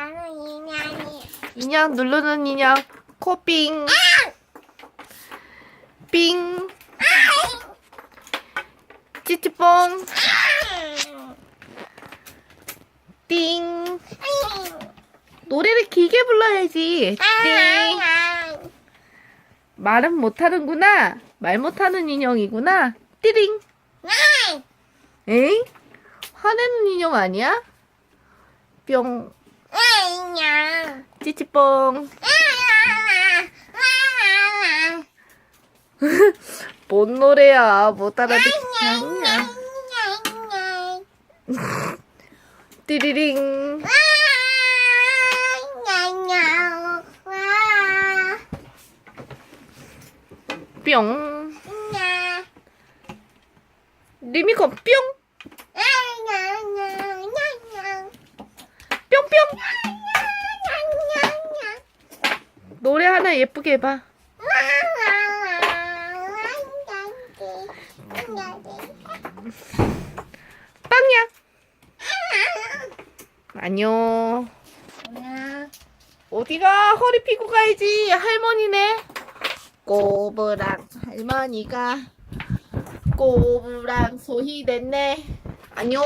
나는 인연이. 인형 누르는 인형. 코빙 빙 찌찌뽕. 띵. 노래를 길게 불러야지. 띵. 말은 못하는구나. 말 못하는 인형이구나. 띠링. 에잉? 화내는 인형 아니야? 뿅 인연. 찌찌뽕. 뭔 노래야? 못 알아듣냐 띠리링. 뿅. 리미컨 뿅. 뿅뿅 노래 하나 예쁘게 해봐. 빵야. 안녕. 어디가? 허리 피고 가야지. 할머니네. 꼬부랑 할머니가 꼬부랑 소희 됐네. 안녕